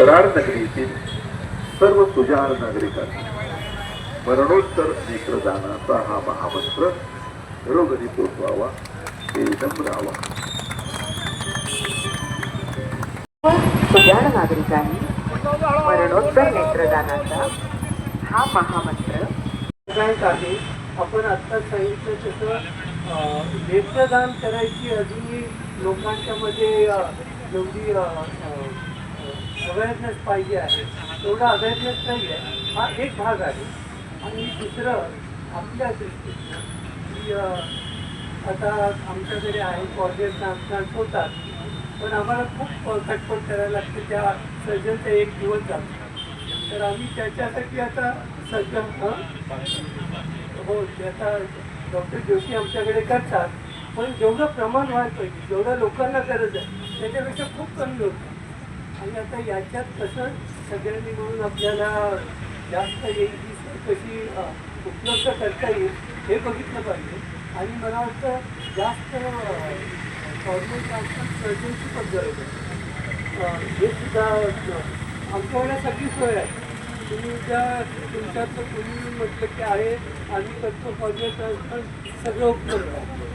करार नगरीतील सर्व सुजाण नागरिकांनी मरणोत्तर नेत्रदानाचा हा महामंत्र घरोघरी पोचवावा हे विनम्र आवाहन. सुजाण नागरिकांनी मरणोत्तर नेत्रदानाचा हा महामंत्र. आहे आपण आत्ता सांगितलं तसं नेत्रदान करायची अजूनही लोकांच्या मध्ये अं, जेवढी अवेअरनेस पाहिजे आहे. तेवढा अवेअरनेस नाही आहे. हा एक भाग आहे. आणि दुसरं आपल्या दृष्टीनं की आता आमच्याकडे आहे कॉर्डिएट ट्रान्सप्लांट होतात. पण आम्हाला खूप खटपट करायला लागते. त्या सर्जनचा एक दिवस जातो. तर आम्ही त्याच्यासाठी आता सर्जन हो? त्याचा आता डॉक्टर जोशी आमच्याकडे करतात. पण जेवढं प्रमाण व्हायला पाहिजे जेवढं लोकांना गरज आहे त्याच्यापेक्षा खूप कमी होतं. आणि आता याच्यात कसं सगळ्यांनी मिळून आपल्याला जास्त येईल ही कशी उपलब्ध करता येईल हे बघितलं पाहिजे. आणि मला वाटतं जास्त फॉर्मल ट्रान्सफर सर्जनची पण गरज आहे. हे सुद्धा आमच्याकडे सगळी सोय आहे. तुम्ही त्या तुमच्यातलं कुणी म्हटलं की आहे आम्ही करतो फॉर्मल ट्रान्सफर सगळं उपलब्ध आहे.